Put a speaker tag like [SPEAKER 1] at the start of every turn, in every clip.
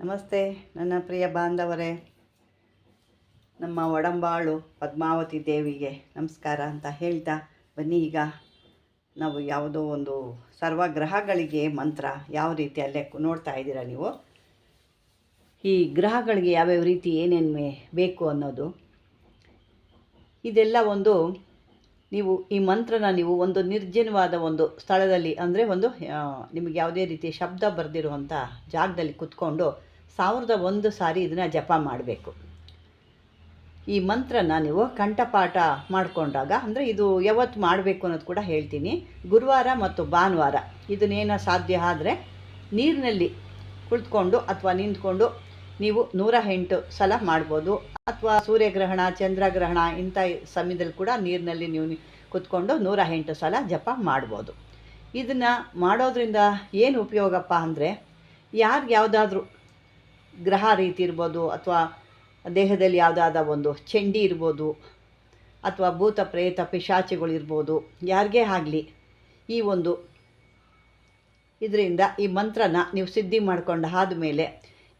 [SPEAKER 1] ನಮಸ್ತೆ, ನನ್ನ ಪ್ರಿಯ ಬಾಂಧವರೇ. ನಮ್ಮ ಒಡಂಬಾಳು ಪದ್ಮಾವತಿ ದೇವಿಗೆ ನಮಸ್ಕಾರ ಅಂತ ಹೇಳ್ತಾ ಬನ್ನಿ ಈಗ. ನಾವು ಯಾವುದೋ ಒಂದು ಸರ್ವಗ್ರಹಗಳಿಗೆ ಮಂತ್ರ ಯಾವ ರೀತಿ ಅಲ್ಲೇ ನೋಡ್ತಾ ಇದ್ದೀರಾ ನೀವು? ಈ ಗ್ರಹಗಳಿಗೆ ಯಾವ್ಯಾವ ರೀತಿ ಏನೇನು ಬೇಕು ಅನ್ನೋದು. ಇದೆಲ್ಲ ಒಂದು ನೀವು ಈ ಮಂತ್ರನ ನೀವು ಒಂದು ನಿರ್ಜನವಾದ ಒಂದು ಸ್ಥಳದಲ್ಲಿ ಅಂದರೆ ಒಂದು ನಿಮಗೆ ಯಾವುದೇ ರೀತಿ ಶಬ್ದ ಬರೆದಿರುವಂಥ ಜಾಗದಲ್ಲಿ ಕುತ್ಕೊಂಡು ಸಾವಿರದ ಒಂದು ಸಾರಿ ಇದನ್ನು ಜಪ ಮಾಡಬೇಕು. ಈ ಮಂತ್ರನ ನೀವು ಕಂಠಪಾಠ ಮಾಡಿಕೊಂಡಾಗ, ಅಂದರೆ ಇದು ಯಾವತ್ತು ಮಾಡಬೇಕು ಅನ್ನೋದು ಕೂಡ ಹೇಳ್ತೀನಿ. ಗುರುವಾರ ಮತ್ತು ಭಾನುವಾರ ಇದನ್ನೇನೋ ಸಾಧ್ಯ ಆದರೆ ನೀರಿನಲ್ಲಿ ಕುಳಿತುಕೊಂಡು ಅಥವಾ ನಿಂತ್ಕೊಂಡು ನೀವು ನೂರ ಎಂಟು ಸಲ ಮಾಡ್ಬೋದು. ಅಥವಾ ಸೂರ್ಯಗ್ರಹಣ, ಚಂದ್ರಗ್ರಹಣ ಇಂಥ ಸಮಯದಲ್ಲಿ ಕೂಡ ನೀರಿನಲ್ಲಿ ನೀವು ಕುತ್ಕೊಂಡು ನೂರ ಎಂಟು ಸಲ ಜಪ ಮಾಡ್ಬೋದು. ಇದನ್ನು ಮಾಡೋದ್ರಿಂದ ಏನು ಉಪಯೋಗಪ್ಪ ಅಂದರೆ, ಯಾರಿಗೆ ಯಾವುದಾದ್ರೂ ಗ್ರಹ ರೀತಿ ಇರ್ಬೋದು, ಅಥವಾ ದೇಹದಲ್ಲಿ ಯಾವುದಾದ ಒಂದು ಚೆಂಡಿ ಇರ್ಬೋದು, ಅಥವಾ ಭೂತ ಪ್ರೇತ ಪಿಶಾಚಿಗಳಿರ್ಬೋದು ಯಾರಿಗೇ ಆಗಲಿ ಈ ಒಂದು ಇದರಿಂದ ಈ ಮಂತ್ರನ ನೀವು ಸಿದ್ಧಿ ಮಾಡ್ಕೊಂಡು ಆದಮೇಲೆ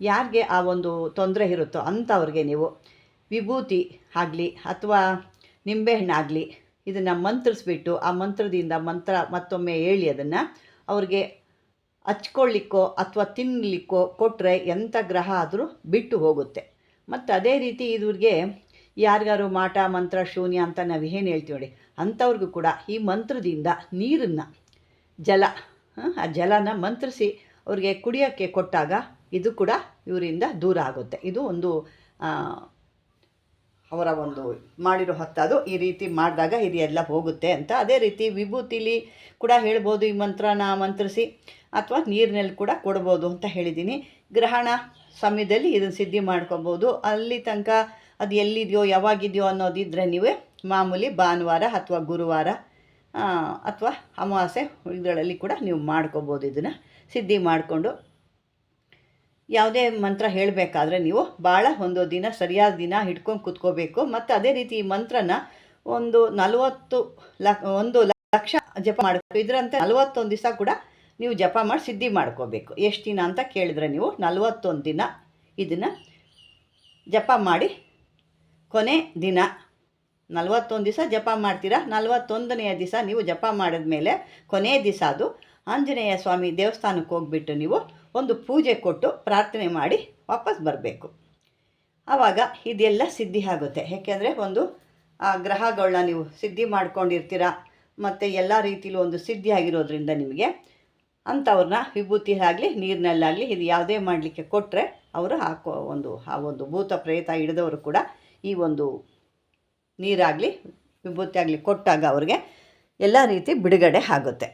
[SPEAKER 1] ಯಾರಿಗೆ ಆ ಒಂದು ತೊಂದರೆ ಇರುತ್ತೋ ಅಂಥವ್ರಿಗೆ ನೀವು ವಿಭೂತಿ ಆಗಲಿ ಅಥವಾ ನಿಂಬೆಹಣ್ಣಾಗಲಿ ಇದನ್ನು ಮಂತ್ರಿಸ್ಬಿಟ್ಟು ಆ ಮಂತ್ರದಿಂದ ಮಂತ್ರ ಮತ್ತೊಮ್ಮೆ ಹೇಳಿ ಅದನ್ನು ಅವ್ರಿಗೆ ಹಚ್ಕೊಳ್ಳಿಕ್ಕೋ ಅಥವಾ ತಿನ್ನಲಿಕ್ಕೋ ಕೊಟ್ಟರೆ ಎಂಥ ಗ್ರಹ ಆದರೂ ಬಿಟ್ಟು ಹೋಗುತ್ತೆ. ಮತ್ತು ಅದೇ ರೀತಿ ಇದ್ರಿಗೆ ಯಾರಿಗಾರು ಮಾಟ ಮಂತ್ರ ಶೂನ್ಯ ಅಂತ ನಾವು ಏನು ಹೇಳ್ತೀವಿ ನೋಡಿ ಅಂಥವ್ರಿಗೂ ಕೂಡ ಈ ಮಂತ್ರದಿಂದ ನೀರನ್ನು ಜಲ ಆ, ಆ ಜಲನ ಮಂತ್ರಿಸಿ ಅವ್ರಿಗೆ ಕುಡಿಯೋಕ್ಕೆ ಕೊಟ್ಟಾಗ ಇದು ಕೂಡ ಇವರಿಂದ ದೂರ ಆಗುತ್ತೆ. ಇದು ಒಂದು ಅವರ ಒಂದು ಮಾಡಿರೋ ಹೊತ್ತದು ಈ ರೀತಿ ಮಾಡಿದಾಗ ಇದು ಎಲ್ಲ ಹೋಗುತ್ತೆ ಅಂತ. ಅದೇ ರೀತಿ ವಿಭೂತಿಲಿ ಕೂಡ ಹೇಳ್ಬೋದು, ಈ ಮಂತ್ರನ ಮಂತ್ರಿಸಿ ಅಥವಾ ನೀರಿನಲ್ಲಿ ಕೂಡ ಕೊಡ್ಬೋದು ಅಂತ ಹೇಳಿದ್ದೀನಿ. ಗ್ರಹಣ ಸಮಯದಲ್ಲಿ ಇದನ್ನು ಸಿದ್ಧಿ ಮಾಡ್ಕೊಬೋದು. ಅಲ್ಲಿ ತನಕ ಅದು ಎಲ್ಲಿದೆಯೋ, ಯಾವಾಗಿದೆಯೋ ಅನ್ನೋದಿದ್ದರೆ ನೀವೇ ಮಾಮೂಲಿ ಭಾನುವಾರ ಅಥವಾ ಗುರುವಾರ ಅಥವಾ ಅಮಾವಾಸ್ಯೆ ಇದರಲ್ಲಿ ಕೂಡ ನೀವು ಮಾಡ್ಕೋಬೋದು ಇದನ್ನು. ಸಿದ್ಧಿ ಮಾಡಿಕೊಂಡು ಯಾವುದೇ ಮಂತ್ರ ಹೇಳಬೇಕಾದ್ರೆ ನೀವು ಭಾಳ ಒಂದು ದಿನ ಸರಿಯಾದ ದಿನ ಹಿಡ್ಕೊಂಡು ಕೂತ್ಕೋಬೇಕು. ಮತ್ತು ಅದೇ ರೀತಿ ಈ ಮಂತ್ರನ ಒಂದು ನಲವತ್ತು ಲಕ್, ಒಂದು ಲಕ್ಷ ಜಪ ಮಾಡಬೇಕು. ಇದರಂತೆ ನಲವತ್ತೊಂದು ದಿವಸ ಕೂಡ ನೀವು ಜಪ ಮಾಡಿ ಸಿದ್ಧಿ ಮಾಡ್ಕೋಬೇಕು. ಎಷ್ಟು ದಿನ ಅಂತ ಕೇಳಿದ್ರೆ ನೀವು ನಲವತ್ತೊಂದು ದಿನ ಇದನ್ನು ಜಪ ಮಾಡಿ ಕೊನೆ ದಿನ ನಲವತ್ತೊಂದು ದಿವಸ ಜಪ ಮಾಡ್ತೀರಾ? ನಲವತ್ತೊಂದನೆಯ ದಿವಸ ನೀವು ಜಪ ಮಾಡಿದ ಮೇಲೆ ಕೊನೆ ದಿವಸ ಅದು ಆಂಜನೇಯ ಸ್ವಾಮಿ ದೇವಸ್ಥಾನಕ್ಕೆ ಹೋಗ್ಬಿಟ್ಟು ನೀವು ಒಂದು ಪೂಜೆ ಕೊಟ್ಟು ಪ್ರಾರ್ಥನೆ ಮಾಡಿ ವಾಪಸ್ ಬರಬೇಕು. ಆವಾಗ ಇದೆಲ್ಲ ಸಿದ್ಧಿ ಆಗುತ್ತೆ. ಯಾಕೆಂದರೆ ಒಂದು, ಆ ಗ್ರಹಗಳನ್ನ ನೀವು ಸಿದ್ಧಿ ಮಾಡ್ಕೊಂಡಿರ್ತೀರ, ಮತ್ತು ಎಲ್ಲ ರೀತಿಲೂ ಒಂದು ಸಿದ್ಧಿ ಆಗಿರೋದ್ರಿಂದ ನಿಮಗೆ ಅಂಥವ್ರನ್ನ ವಿಭೂತಿ ಆಗಲಿ ನೀರಿನಲ್ಲಾಗಲಿ, ಇದು ಯಾವುದೇ ಮಾಡಲಿಕ್ಕೆ ಕೊಟ್ಟರೆ ಅವರು ಹಾಕೋ ಒಂದು, ಆ ಒಂದು ಭೂತ ಪ್ರೇತ ಹಿಡಿದವರು ಕೂಡ ಈ ಒಂದು ನೀರಾಗಲಿ ವಿಭೂತಿ ಆಗಲಿ ಕೊಟ್ಟಾಗ ಅವ್ರಿಗೆ ಎಲ್ಲ ರೀತಿ ಬಿಡುಗಡೆ ಆಗುತ್ತೆ.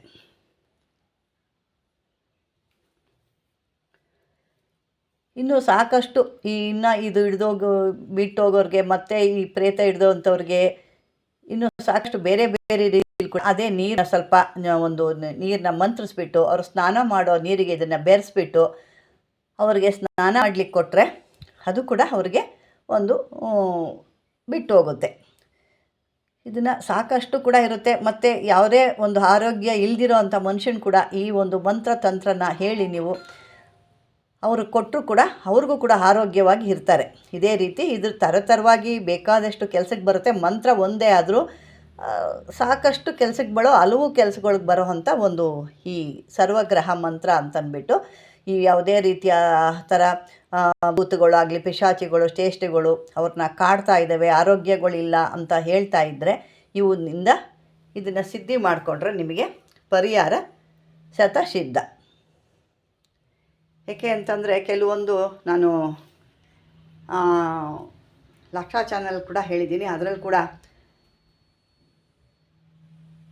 [SPEAKER 1] ಇನ್ನು ಸಾಕಷ್ಟು ಈ ಇನ್ನು ಇದು ಹಿಡ್ದೋಗೋ, ಬಿಟ್ಟೋಗೋರಿಗೆ ಮತ್ತೆ ಈ ಪ್ರೇತ ಹಿಡ್ದೋಂಥವ್ರಿಗೆ ಇನ್ನು ಸಾಕಷ್ಟು ಬೇರೆ ಬೇರೆ ರೀತಿ ಕೂಡ ಅದೇ ನೀರನ್ನ ಸ್ವಲ್ಪ ಒಂದು ನೀರನ್ನ ಮಂತ್ರಿಸ್ಬಿಟ್ಟು, ಅವರು ಸ್ನಾನ ಮಾಡೋ ನೀರಿಗೆ ಇದನ್ನು ಬೆರೆಸ್ಬಿಟ್ಟು ಅವರಿಗೆ ಸ್ನಾನ ಮಾಡಲಿಕ್ಕೆ ಕೊಟ್ಟರೆ ಅದು ಕೂಡ ಅವ್ರಿಗೆ ಒಂದು ಬಿಟ್ಟು ಹೋಗುತ್ತೆ ಇದನ್ನು ಸಾಕಷ್ಟು ಕೂಡ ಇರುತ್ತೆ. ಮತ್ತು ಯಾವುದೇ ಒಂದು ಆರೋಗ್ಯ ಇಲ್ದಿರೋ ಅಂಥ ಮನುಷ್ಯನ ಕೂಡ ಈ ಒಂದು ಮಂತ್ರ ತಂತ್ರನ ಹೇಳಿ ನೀವು ಅವರು ಕೊಟ್ಟರು ಕೂಡ ಅವ್ರಿಗೂ ಕೂಡ ಆರೋಗ್ಯವಾಗಿ ಇರ್ತಾರೆ. ಇದೇ ರೀತಿ ಇದ್ರ ಥರಥರವಾಗಿ ಬೇಕಾದಷ್ಟು ಕೆಲಸಕ್ಕೆ ಬರುತ್ತೆ. ಮಂತ್ರ ಒಂದೇ ಆದರೂ ಸಾಕಷ್ಟು ಕೆಲಸಕ್ಕೆ ಬರೋ ಹಲವು ಕೆಲಸಗಳಿಗೆ ಬರೋ ಒಂದು ಈ ಸರ್ವಗ್ರಹ ಮಂತ್ರ ಅಂತಂದ್ಬಿಟ್ಟು ಈ ಯಾವುದೇ ರೀತಿಯ ಥರ ಆ, ಭೂತಗಳಾಗಲಿ ಪಿಶಾಚಿಗಳು ಚೇಷ್ಟೆಗಳು ಅವ್ರನ್ನ ಕಾಡ್ತಾ ಇದ್ದಾವೆ ಆರೋಗ್ಯಗಳಿಲ್ಲ ಅಂತ ಹೇಳ್ತಾ ಇದ್ದರೆ ಇವನಿಂದ ಇದನ್ನು ಸಿದ್ಧಿ ಮಾಡಿಕೊಂಡ್ರೆ ನಿಮಗೆ ಪರಿಹಾರ ಶತಸಿದ್ಧ. ಏಕೆ ಅಂತಂದರೆ ಕೆಲವೊಂದು ನಾನು ಲಕ್ಷ ಚಾನಲ್ ಕೂಡ ಹೇಳಿದ್ದೀನಿ. ಅದರಲ್ಲಿ ಕೂಡ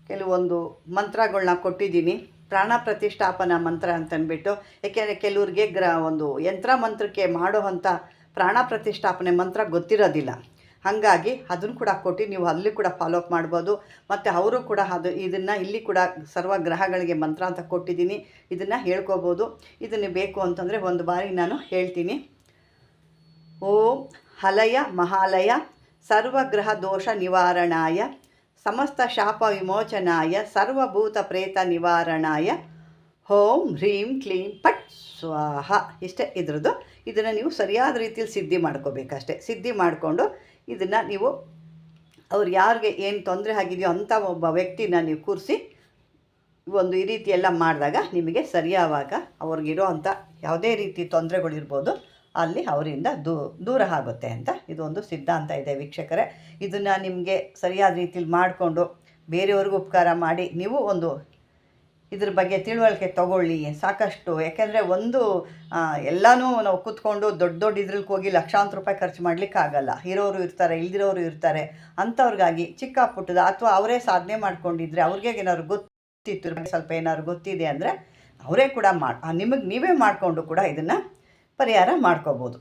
[SPEAKER 1] ಕೆಲವೊಂದು ಮಂತ್ರಗಳನ್ನ ಕೊಟ್ಟಿದ್ದೀನಿ. ಪ್ರಾಣ ಪ್ರತಿಷ್ಠಾಪನಾ ಮಂತ್ರ ಅಂತಂದ್ಬಿಟ್ಟು ಏಕೆಂದರೆ ಕೆಲವ್ರಿಗೆ ಗ್ರ, ಒಂದು ಯಂತ್ರ ಮಂತ್ರಕ್ಕೆ ಮಾಡೋ ಅಂಥ ಪ್ರಾಣ ಪ್ರತಿಷ್ಠಾಪನೆ ಮಂತ್ರ ಗೊತ್ತಿರೋದಿಲ್ಲ. ಹಾಗಾಗಿ ಅದನ್ನು ಕೂಡ ಕೊಟ್ಟು ನೀವು ಅಲ್ಲಿ ಕೂಡ ಫಾಲೋ ಅಪ್ ಮಾಡ್ಬೋದು. ಮತ್ತು ಅವರು ಕೂಡ ಅದು ಇದನ್ನು ಇಲ್ಲಿ ಕೂಡ ಸರ್ವ ಗ್ರಹಗಳಿಗೆ ಮಂತ್ರ ಅಂತ ಕೊಟ್ಟಿದ್ದೀನಿ. ಇದನ್ನು ಹೇಳ್ಕೋಬೋದು. ಇದನ್ನು ಬೇಕು ಅಂತಂದರೆ ಒಂದು ಬಾರಿ ನಾನು ಹೇಳ್ತೀನಿ. ಓಂ ಹಲಯ ಮಹಾಲಯ ಸರ್ವಗ್ರಹ ದೋಷ ನಿವಾರಣಾಯ ಸಮಸ್ತ ಶಾಪ ವಿಮೋಚನಾಯ ಸರ್ವಭೂತ ಪ್ರೇತ ನಿವಾರಣಾಯ ಓಂ ಹ್ರೀಂ ಕ್ಲೀಂ ಪಟ್ ಸ್ವಾಹ. ಇಷ್ಟೇ ಇದ್ರದ್ದು. ಇದನ್ನು ನೀವು ಸರಿಯಾದ ರೀತಿಯಲ್ಲಿ ಸಿದ್ಧಿ ಮಾಡ್ಕೋಬೇಕಷ್ಟೆ. ಸಿದ್ಧಿ ಮಾಡಿಕೊಂಡು ಇದನ್ನು ನೀವು ಅವ್ರು ಯಾರಿಗೆ ಏನು ತೊಂದರೆ ಆಗಿದೆಯೋ ಅಂಥ ಒಬ್ಬ ವ್ಯಕ್ತಿನ ನೀವು ಕೂರಿಸಿ ಒಂದು ಈ ರೀತಿ ಎಲ್ಲ ಮಾಡಿದಾಗ ನಿಮಗೆ ಸರಿಯಾವಾಗ ಅವ್ರಿಗಿರೋ ಅಂಥ ಯಾವುದೇ ರೀತಿ ತೊಂದರೆಗಳಿರ್ಬೋದು, ಅಲ್ಲಿ ಅವರಿಂದ ದೂ, ದೂರ ಆಗುತ್ತೆ ಅಂತ ಇದೊಂದು ಸಿದ್ಧಾಂತ ಇದೆ ವೀಕ್ಷಕರೇ. ಇದನ್ನು ನಿಮಗೆ ಸರಿಯಾದ ರೀತಿಯಲ್ಲಿ ಮಾಡಿಕೊಂಡು ಬೇರೆಯವ್ರಿಗೂ ಉಪಕಾರ ಮಾಡಿ ನೀವು ಒಂದು ಇದ್ರ ಬಗ್ಗೆ ತಿಳುವಳಿಕೆ ತಗೊಳ್ಳಿ ಸಾಕಷ್ಟು. ಯಾಕೆಂದರೆ ಒಂದು ಎಲ್ಲನೂ ನಾವು ಕೂತ್ಕೊಂಡು ದೊಡ್ಡ ದೊಡ್ಡ ಇದ್ರಲ್ಲಿ ಹೋಗಿ ಲಕ್ಷಾಂತರ ರೂಪಾಯಿ ಖರ್ಚು ಮಾಡಲಿಕ್ಕಾಗಲ್ಲ ಇರೋರು ಇರ್ತಾರೆ, ಇಲ್ದಿರೋರು ಇರ್ತಾರೆ. ಅಂಥವ್ರಿಗಾಗಿ ಚಿಕ್ಕ ಪುಟ್ಟದ ಅಥವಾ ಅವರೇ ಸಾಧನೆ ಮಾಡ್ಕೊಂಡಿದ್ರೆ ಅವ್ರಿಗೆ ಏನಾದ್ರು ಗೊತ್ತಿತ್ತು ಸ್ವಲ್ಪ ಏನಾದ್ರು ಗೊತ್ತಿದೆ ಅಂದರೆ ಅವರೇ ಕೂಡ ಮಾಡಿ ನಿಮಗೆ ನೀವೇ ಮಾಡಿಕೊಂಡು ಕೂಡ ಇದನ್ನು ಪರಿಹಾರ ಮಾಡ್ಕೋಬೋದು.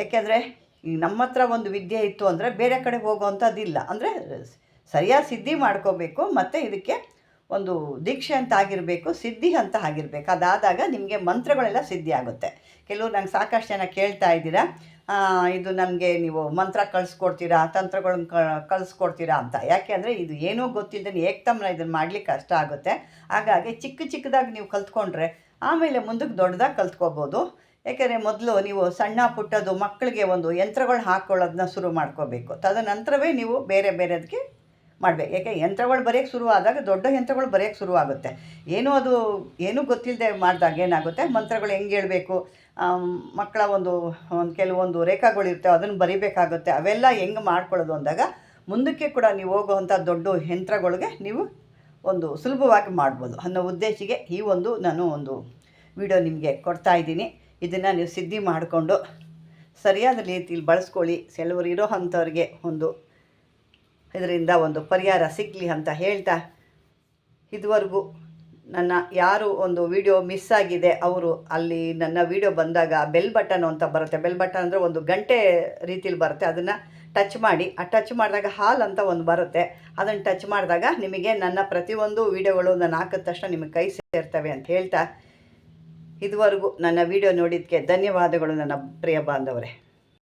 [SPEAKER 1] ಯಾಕೆಂದರೆ ಈಗ ನಮ್ಮ ಹತ್ರ ಒಂದು ವಿದ್ಯೆ ಇತ್ತು ಅಂದರೆ ಬೇರೆ ಕಡೆ ಹೋಗೋವಂಥದ್ದಿಲ್ಲ. ಅಂದರೆ ಸರಿಯಾದ ಸಿದ್ಧಿ ಮಾಡ್ಕೋಬೇಕು, ಮತ್ತು ಇದಕ್ಕೆ ಒಂದು ದೀಕ್ಷೆ ಅಂತ ಆಗಿರಬೇಕು, ಸಿದ್ಧಿ ಅಂತ ಆಗಿರಬೇಕು. ಅದಾದಾಗ ನಿಮಗೆ ಮಂತ್ರಗಳೆಲ್ಲ ಸಿದ್ಧಿ ಆಗುತ್ತೆ. ಕೆಲವರು ನಂಗೆ ಸಾಕಷ್ಟು ಜನ ಕೇಳ್ತಾ ಇದ್ದೀರಾ ಇದು ನನಗೆ ನೀವು ಮಂತ್ರ ಕಳಿಸ್ಕೊಡ್ತೀರಾ, ತಂತ್ರಗಳನ್ನ ಕಳಿಸ್ಕೊಡ್ತೀರಾ ಅಂತ. ಯಾಕೆ ಅಂದರೆ ಇದು ಏನೂ ಗೊತ್ತಿಲ್ಲದೆ ಏಕ್ತಮ್ನ ಇದನ್ನು ಮಾಡ್ಲಿಕ್ಕೆ ಕಷ್ಟ ಆಗುತ್ತೆ. ಹಾಗಾಗಿ ಚಿಕ್ಕ ಚಿಕ್ಕದಾಗಿ ನೀವು ಕಲ್ತ್ಕೊಂಡ್ರೆ ಆಮೇಲೆ ಮುಂದಕ್ಕೆ ದೊಡ್ಡದಾಗಿ ಕಲ್ತ್ಕೋಬೋದು. ಯಾಕೆಂದರೆ ಮೊದಲು ನೀವು ಸಣ್ಣ ಪುಟ್ಟದು ಮಕ್ಕಳಿಗೆ ಒಂದು ಯಂತ್ರಗಳು ಹಾಕ್ಕೊಳ್ಳೋದನ್ನ ಶುರು ಮಾಡ್ಕೋಬೇಕು. ತದನಂತರವೇ ನೀವು ಬೇರೆ ಬೇರೆದಕ್ಕೆ ಮಾಡಬೇಕು. ಯಾಕೆ? ಯಂತ್ರಗಳು ಬರೆಯೋಕ್ಕೆ ಶುರು ಆದಾಗ ದೊಡ್ಡ ಯಂತ್ರಗಳು ಬರೆಯೋಕ್ಕೆ ಶುರುವಾಗುತ್ತೆ. ಏನೂ ಅದು ಏನೂ ಗೊತ್ತಿಲ್ಲದೆ ಮಾಡಿದಾಗ ಏನಾಗುತ್ತೆ? ಮಂತ್ರಗಳು ಹೆಂಗೆ ಹೇಳಬೇಕು? ಮಕ್ಕಳ ಒಂದು ಒಂದು ಕೆಲವೊಂದು ರೇಖಾಗಳಿರ್ತವೆ ಅದನ್ನು ಬರಿಬೇಕಾಗುತ್ತೆ. ಅವೆಲ್ಲ ಹೆಂಗೆ ಮಾಡ್ಕೊಳ್ಳೋದು ಅಂದಾಗ ಮುಂದಕ್ಕೆ ಕೂಡ ನೀವು ಹೋಗುವಂಥ ದೊಡ್ಡ ಯಂತ್ರಗಳಿಗೆ ನೀವು ಒಂದು ಸುಲಭವಾಗಿ ಮಾಡ್ಬೋದು. ಅನ್ನೋ ಉದ್ದೇಶಿಗೆ ಈ ಒಂದು ನಾನು ಒಂದು ವಿಡಿಯೋ ನಿಮಗೆ ಕೊಡ್ತಾ ಇದ್ದೀನಿ. ಇದನ್ನು ನೀವು ಸಿದ್ಧಿ ಮಾಡಿಕೊಂಡು ಸರಿಯಾದ ರೀತಿಯಲ್ಲಿ ಬಳಸ್ಕೊಳ್ಳಿ. ಕೆಲವರು ಇರೋ ಅಂಥವ್ರಿಗೆ ಒಂದು ಇದರಿಂದ ಒಂದು ಪರಿಹಾರ ಸಿಗಲಿ ಅಂತ ಹೇಳ್ತಾ ಇದುವರೆಗೂ ನನ್ನ ಯಾರು ಒಂದು ವಿಡಿಯೋ ಮಿಸ್ ಆಗಿದೆ, ಅವರು ಅಲ್ಲಿ ನನ್ನ ವಿಡಿಯೋ ಬಂದಾಗ ಬೆಲ್ ಬಟನ್ ಅಂತ ಬರುತ್ತೆ. ಬೆಲ್ ಬಟನ್ ಅಂದರೆ ಒಂದು ಗಂಟೆ ರೀತಿಲಿ ಬರುತ್ತೆ. ಅದನ್ನು ಟಚ್ ಮಾಡಿ, ಆ ಟಚ್ ಮಾಡಿದಾಗ ಹಾಲ್ ಅಂತ ಒಂದು ಬರುತ್ತೆ. ಅದನ್ನು ಟಚ್ ಮಾಡಿದಾಗ ನಿಮಗೆ ನನ್ನ ಪ್ರತಿಯೊಂದು ವಿಡಿಯೋಗಳು ನಾನು ಹಾಕಿದ ತಕ್ಷಣ ನಿಮಗೆ ಕೈ ಸೇರ್ತವೆ ಅಂತ ಹೇಳ್ತಾ ಇದುವರೆಗೂ ನನ್ನ ವಿಡಿಯೋ ನೋಡಿದ್ದಕ್ಕೆ ಧನ್ಯವಾದಗಳು ನನ್ನ ಪ್ರಿಯ ಬಾಂಧವರೇ.